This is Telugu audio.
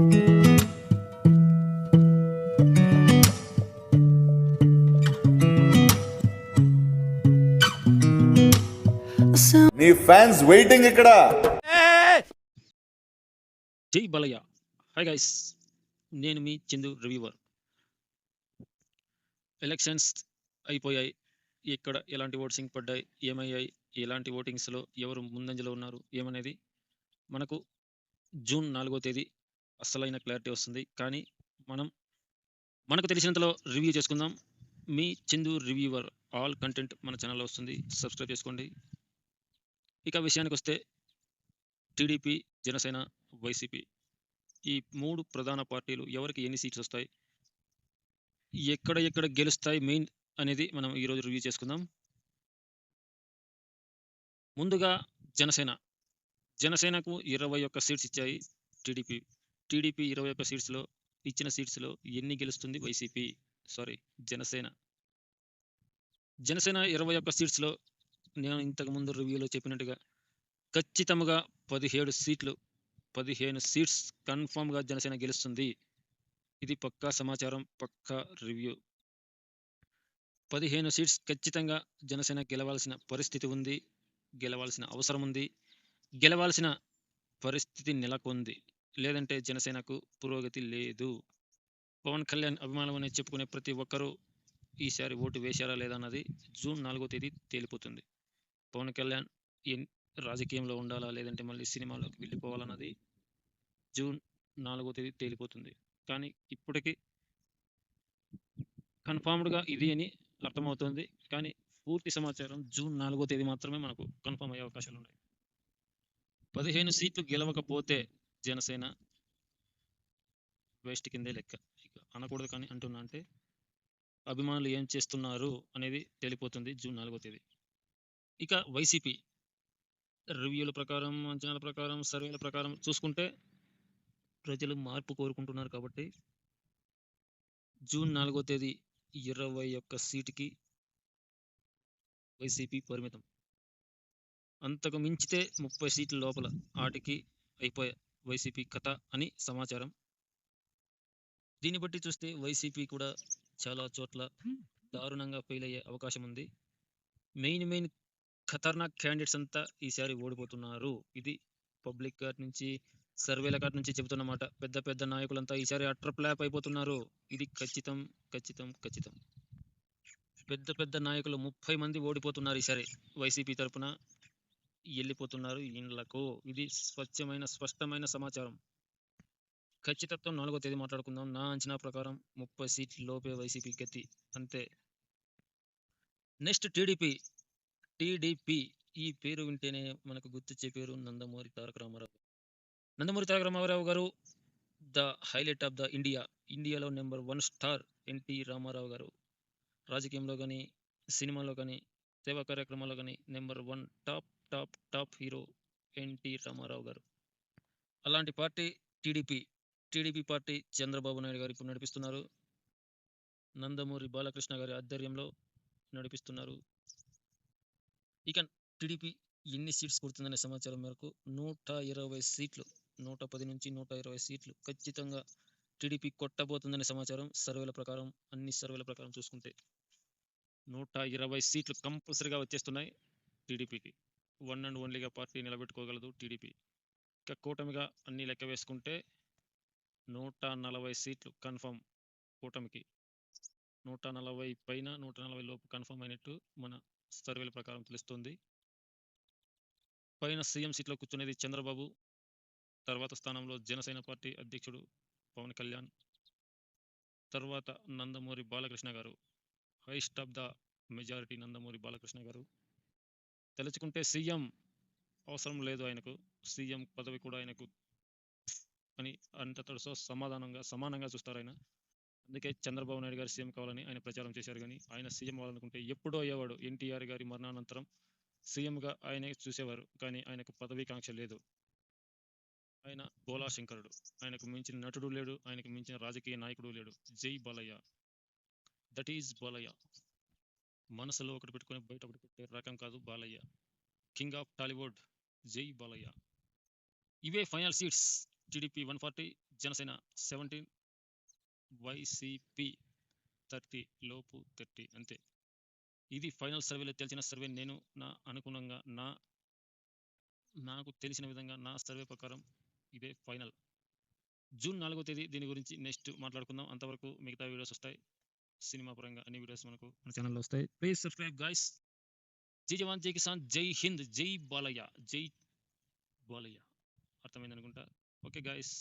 నీ ఫ్యాన్స్ వెయిటింగ్ ఇక్కడ. జై బలయ్య. హాయ్ గైస్ నేను మీ చందు రివ్యూవర్. ఎలక్షన్స్ అయిపోయాయి. ఇక్కడ ఎలాంటి ఓట్సింగ్ పడ్డాయి? ఏమయ్యాయి? ఎలాంటి ఓటింగ్స్లో ఎవరు ముందంజలో ఉన్నారు? ఏమనేది మనకు జూన్ నాలుగో తేదీ అస్సలైన క్లారిటీ వస్తుంది. కానీ మనం మనకు తెలిసినంతలో రివ్యూ చేసుకుందాం. మీ చందు రివ్యూవర్ ఆల్ కంటెంట్ మన ఛానల్లో వస్తుంది. సబ్స్క్రైబ్ చేసుకోండి. ఇక విషయానికి వస్తే టీడీపీ జనసేన వైసీపీ ఈ మూడు ప్రధాన పార్టీలు ఎవరికి ఎన్ని సీట్స్ వస్తాయి? ఎక్కడ ఎక్కడ గెలుస్తాయి మెయిన్ అనేది మనం ఈరోజు రివ్యూ చేసుకుందాం. ముందుగా జనసేన. జనసేనకు ఇరవై ఒక్క సీట్స్ ఇచ్చాయి టీడీపీ టీడీపీ ఇరవై ఒక్క సీట్స్లో ఇచ్చిన సీట్స్లో ఎన్ని గెలుస్తుంది వైసీపీ? సారీ జనసేన. జనసేన ఇరవై ఒక్క సీట్స్లో నేను ఇంతకు ముందు రివ్యూలో చెప్పినట్టుగా ఖచ్చితంగా పదిహేడు సీట్లు పదిహేను సీట్స్ కన్ఫామ్గా జనసేన గెలుస్తుంది. ఇది పక్కా సమాచారం పక్కా రివ్యూ. పదిహేను సీట్స్ ఖచ్చితంగా జనసేన గెలవాల్సిన పరిస్థితి ఉంది గెలవాల్సిన అవసరం ఉంది గెలవాల్సిన పరిస్థితి నెలకొంది. లేదంటే జనసేనకు పురోగతి లేదు. పవన్ కళ్యాణ్ అభిమానం అని చెప్పుకునే ప్రతి ఒక్కరూ ఈసారి ఓటు వేశారా లేదా అన్నది జూన్ నాలుగో తేదీ తేలిపోతుంది. పవన్ కళ్యాణ్ రాజకీయంలో ఉండాలా లేదంటే మళ్ళీ సినిమాలోకి వెళ్ళిపోవాలన్నది జూన్ నాలుగో తేదీ తేలిపోతుంది. కానీ ఇప్పటికీ కన్ఫామ్డ్గా ఇది అని అర్థమవుతుంది. కానీ పూర్తి సమాచారం జూన్ నాలుగో తేదీ మాత్రమే మనకు కన్ఫర్మ్ అయ్యే అవకాశాలు ఉన్నాయి పదిహేను సీట్లు గెలవకపోతే జనసేన వేస్ట్ కిందే లెక్క. ఇక అనకూడదు కానీ అంటున్నా అంటే అభిమానులు ఏం చేస్తున్నారు అనేది తేలిపోతుంది జూన్ నాలుగో తేదీ. ఇక వైసీపీ రివ్యూల ప్రకారం అంచనాల ప్రకారం సర్వేల ప్రకారం చూసుకుంటే ప్రజలు మార్పు కోరుకుంటున్నారు కాబట్టి జూన్ నాలుగో తేదీ ఇరవై ఒక్క సీటుకి వైసీపీ పరిమితం. అంతకు మించితే ముప్పై సీట్ల లోపల ఆటికి అయిపోయాయి వైసీపీ కథ అని సమాచారం. దీన్ని బట్టి చూస్తే వైసీపీ కూడా చాలా చోట్ల దారుణంగా ఫెయిల్ అయ్యే అవకాశం ఉంది. మెయిన్ మెయిన్ ఖతర్నాక్ క్యాండిడేట్స్ అంతా ఈసారి ఓడిపోతున్నారు. ఇది పబ్లిక్ కాట్ నుంచి సర్వేల కాట్ నుంచి చెబుతున్నమాట పెద్ద పెద్ద నాయకులంతా ఈసారి అట్ర ప్లాప్ అయిపోతున్నారు. ఇది ఖచ్చితం ఖచ్చితం ఖచ్చితం. పెద్ద పెద్ద నాయకులు ముప్పై మంది ఓడిపోతున్నారు ఈసారి వైసీపీ తరపున. వెళ్ళిపోతున్నారు ఇండ్లకు. ఇది స్వచ్ఛమైన స్పష్టమైన సమాచారం. ఖచ్చితత్వం నాలుగో తేదీ మాట్లాడుకుందాం. నా అంచనా ప్రకారం ముప్పై సీట్ లోపే వైసీపీ గతి. అంతే. Next TDP. టీడీపీ ఈ పేరు వింటేనే మనకు గుర్తొచ్చే పేరు Nandamuri Taraka Ramarao. Nandamuri Taraka Ramarao garu the highlight of the India. ఇండియాలో number one star NT Ramarao garu. రాజకీయంలో కానీ సినిమాలో కానీ సేవా కార్యక్రమాల్లో కానీ number one top top top hero NT Ramarao garu. అలాంటి party TDP TDP party Chandrababu Naidu garu ఇప్పుడు నడిపిస్తున్నారు. నందమూరి బాలకృష్ణ గారి ఆధ్వర్యంలో నడిపిస్తున్నారు. ఇక టీడీపీ ఎన్ని సీట్స్ కొడుతుందనే సమాచారం మేరకు నూట ఇరవై సీట్లు నూట పది నుంచి నూట ఇరవై సీట్లు ఖచ్చితంగా టీడీపీ కొట్టబోతుందనే సమాచారం సర్వేల ప్రకారం అన్ని సర్వేల ప్రకారం చూసుకుంటే. నూట ఇరవై సీట్లు కంపల్సరీగా వచ్చేస్తున్నాయి టీడీపీకి. వన్ అండ్ ఓన్లీగా పార్టీ నిలబెట్టుకోగలదు టీడీపీ. ఇక కూటమిగా అన్నీ లెక్క వేసుకుంటే నూట నలభై సీట్లు కన్ఫర్మ్ కూటమికి. నూట నలభై పైన నూట నలభై లోపు కన్ఫర్మ్ అయినట్టు మన సర్వేల ప్రకారం తెలుస్తుంది. పైన సీఎం సీట్లో కూర్చునేది చంద్రబాబు తర్వాత స్థానంలో జనసేన పార్టీ అధ్యక్షుడు పవన్ కళ్యాణ్ తర్వాత Nandamuri Balakrishna garu. Highest of the majority Nandamuri Balakrishna garu. తలుచుకుంటే సీఎం అవసరం లేదు ఆయనకు. సీఎం పదవి కూడా ఆయనకు అని అంతటితో సమాధానంగా సమానంగా చూస్తారు ఆయన. అందుకే చంద్రబాబు నాయుడు గారు సీఎం కావాలని ఆయన ప్రచారం చేశారు కానీ ఆయన సీఎం అవ్వాలనుకుంటే ఎప్పుడో అయ్యేవాడు ఎన్టీఆర్ గారి మరణానంతరం సీఎంగా ఆయనే చూసేవారు కానీ ఆయనకు పదవీకాంక్ష లేదు. ఆయన బోలా శంకరుడు. ఆయనకు మించిన నటుడు లేడు. ఆయనకు మించిన రాజకీయ నాయకుడు లేడు. జై బాలయ్య. That is Balayya. మనసులో ఒకటి పెట్టుకొని బయట ఒకటి పెట్టే రకం కాదు బాలయ్య. కింగ్ ఆఫ్ టాలీవుడ్ జై బాలయ్య. ఇవే final seats TDP one forty Janasena seventeen YCP thirty లోపు థర్టీ అంతే. ఇది ఫైనల్ సర్వేలో తెలిసిన సర్వే నేను నా అనుగుణంగా నా నాకు తెలిసిన విధంగా నా సర్వే ప్రకారం ఇదే ఫైనల్ జూన్ నాలుగో తేదీ దీని గురించి నెక్స్ట్ మాట్లాడుకుందాం. అంతవరకు మిగతా వీడియోస్ వస్తాయి. సినిమా పరంగా అన్ని వీడియోస్ మనకు మన ఛానల్లో వస్తాయి. ప్లీజ్ సబ్స్క్రైబ్ గాయస్ జై జవాన్ జై కిసాన్ జై హింద్ జై బాలయ్య జై బాలయ్య. అర్థమైంది అనుకుంటా ఓకే గాయస్